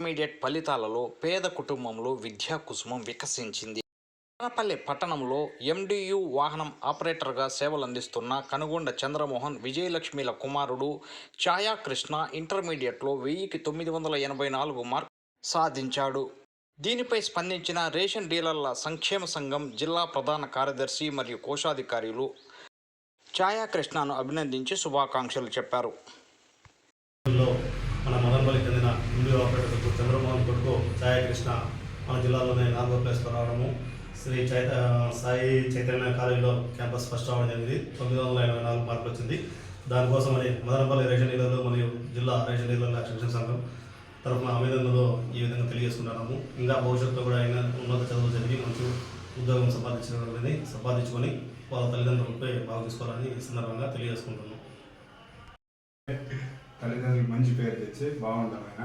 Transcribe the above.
Intermediate ఫలితాలలో పేద కుటుంబంలో విద్యా కుసుమం వికసించింది. అనపల్లి పట్టణంలో ఎండియు వాహనం ఆపరేటర్గా సేవలందిస్తున్న కనుగొండ చంద్రమోహన్ విజయలక్ష్మిల కుమారుడు ఛాయాకృష్ణ ఇంటర్మీడియట్లో వెయ్యికి తొమ్మిది వందల ఎనభై నాలుగు మార్క్ సాధించాడు. దీనిపై స్పందించిన రేషన్ డీలర్ల సంక్షేమ సంఘం జిల్లా ప్రధాన కార్యదర్శి మరియు కోశాధికారులు ఛాయాకృష్ణను అభినందించి శుభాకాంక్షలు చెప్పారు. మన మదనపల్లి చెందిన ఇండియో ఆపరేటర్ చంద్రమోహన్ కొడుకు ఛాయకృష్ణ మన జిల్లాలోనే నాలుగో ప్లేస్లో రావడము. శ్రీ చైత సాయి చైతన్య కాలేజీలో క్యాంపస్ ఫస్ట్ రావడం జరిగింది. తొమ్మిది వందల ఎనభై నాలుగు మార్కులు వచ్చింది. దానికోసమని మదనపల్లి రేషన్ డీలర్లు మరియు జిల్లా రేషన్ డీలర్ల శిక్షణ సంఘం తరఫున అభినందనలు ఈ విధంగా తెలియజేసుకుంటున్నాము. ఇంకా భవిష్యత్తులో కూడా ఆయన ఉన్నత చదువులు జరిగి మంచి ఉద్యోగం సంపాదించుకోవాలని సంపాదించుకొని వాళ్ళ తల్లిదండ్రులపై బాగు తీసుకోవాలని ఈ సందర్భంగా తెలియజేసుకుంటున్నాం తల్లిదండ్రులకు మంచి పేరు తెచ్చి బాగుంటాం ఆయన